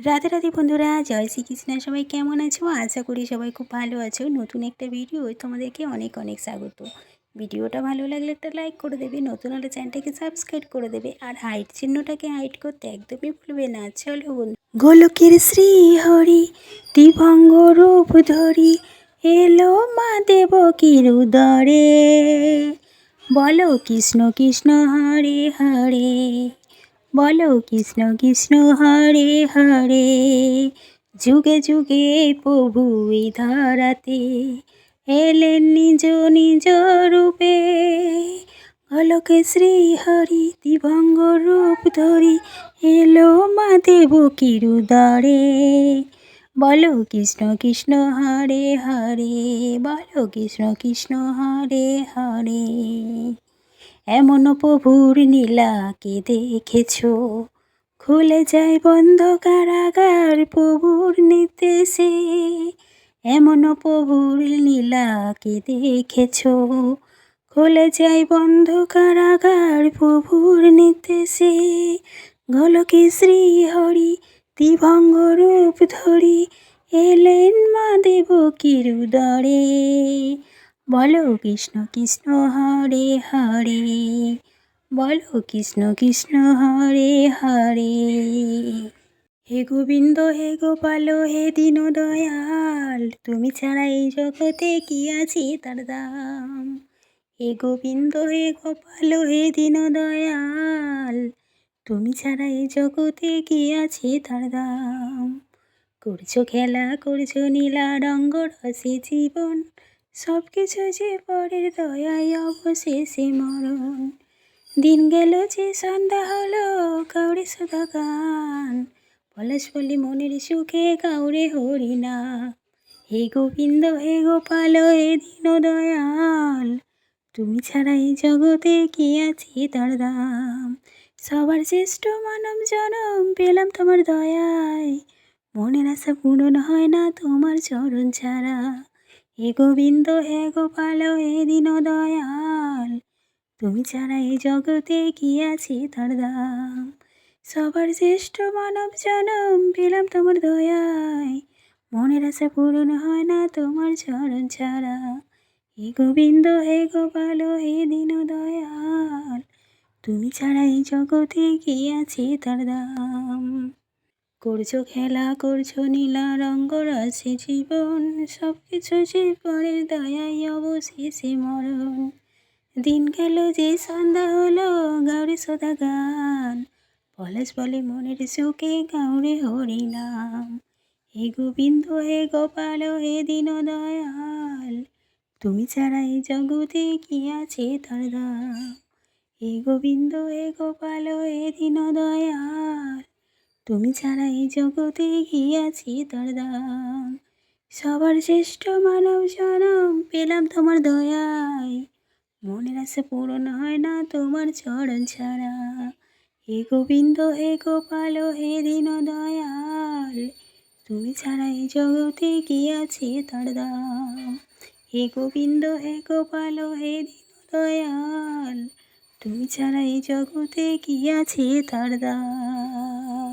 রাধে রাধে বন্ধুরা, জয় শ্রীকৃষ্ণ। সবাই কেমন আছো? আশা করি সবাই খুব ভালো আছো। নতুন একটা ভিডিও তোমাদেরকে অনেক অনেক স্বাগত। ভিডিওটা ভালো লাগলে একটা লাইক করে দেবে, নতুন হলে চ্যানেলটাকে সাবস্ক্রাইব করে দেবে, আর হাইট চিহ্নটাকে হাইট করতে একদমই ভুলবে না। চলো বন্ধু। গোলকের শ্রী হরি দিভঙ্গ রূপ ধরি, এলো মা দেব কিরুদরে বলো কৃষ্ণ কৃষ্ণ হরে হরে। বলো কৃষ্ণ কৃষ্ণ হরে হরে। যুগে যুগে প্রভু ধরাতে এলেন নিজ নিজ রূপে। অলকে শ্রী হরি দিবঙ্গ রূপ ধরি এলো মা দেব কিরুদরে। বলো কৃষ্ণ কৃষ্ণ হরে হরে, বলো কৃষ্ণ কৃষ্ণ হরে হরে। এমন প্রভুর নীলাকে দেখেছ। খুলে যায় বন্ধ কারাগার প্রভুর নির্দেশে। এমন প্রভুর নীলাকে দেখেছ। খুলে যায় বন্ধ কারাগার প্রভুর নির্দেশে। গোলকে শ্রী হরি দিভঙ্গ রূপ ধরি এলেন মা দেব কিরুদরে বলো কৃষ্ণ কৃষ্ণ হরে হরে। বলো কৃষ্ণ কৃষ্ণ হরে হরে। হে গোবিন্দ, হে গোপাল, হে দীন দয়াল তুমি ছাড়া এই জগতে কি আছে তার দাম? হে গোবিন্দ, হে গোপাল, হে দীন দয়াল তুমি ছাড়া এই জগতে কি আছে তার দাম? করছ খেলা, করছ নীলা রঙ্গ, রসে জীবন সব কিছু যে পরের দয়ায় অবশেষে মরণ। দিন গেল যে সন্ধ্যা হলো, কাউরে সদা গান। পলাশ বলি মনের সুখে কাউরে হরি না। হে গোবিন্দ, হে গোপাল, হে দীন দয়াল, তুমি ছাড়া এই জগতে কি আছে তার দাম? সবার শ্রেষ্ঠ মানব জনম পেলাম তোমার দয়ায়। মনের আশা পূরণ হয় না তোমার চরণ ছাড়া। হে গোবিন্দ, হে গোপাল হে দীন দয়াল। তুমি ছাড়া এই জগতে কি আছে তার দাম? সবার শ্রেষ্ঠ মানব জনম পেলাম তোমার দয়ায়। মনের আশা পূরণ হয় না তোমার চরণ ছাড়া। হে গোবিন্দ, হে গোপাল, হে দীন দয়াল। তুমি ছাড়া এই জগতে কি আছে তার দাম? করছ খেলা, করছ নীলা রঙ্গ রাশি জীবন। সব কিছু পরের দয়াই অবশেষে মরণ। দিন গেল যে সন্ধ্যা হলো গাউরে সদা গান। পলাশ বলে মনের সুখে গাউরে হরি নাম। হে গোবিন্দ, হে গোপাল, হে দীন দয়াল তুমি ছাড়া এই জগতে কি আছে তার দাম? হে গোবিন্দ, হে গোপাল, হে দীন দয়াল তুমি ছাড়া এই জগতে আছে তার দাম সবার শ্রেষ্ঠ মানব জনম পেলাম তোমার দয়ায়। মনের আশা পূরণ হয় না তোমার চরণ ছাড়া। হে গোবিন্দ, হে গোপাল, হে দীন দয়াল তুমি ছাড়া এই জগতে আছে তার দাম হে গোবিন্দ, হে গোপাল, হে দীন দয়াল তুমি ছাড়া এই জগতে আছে তার দাম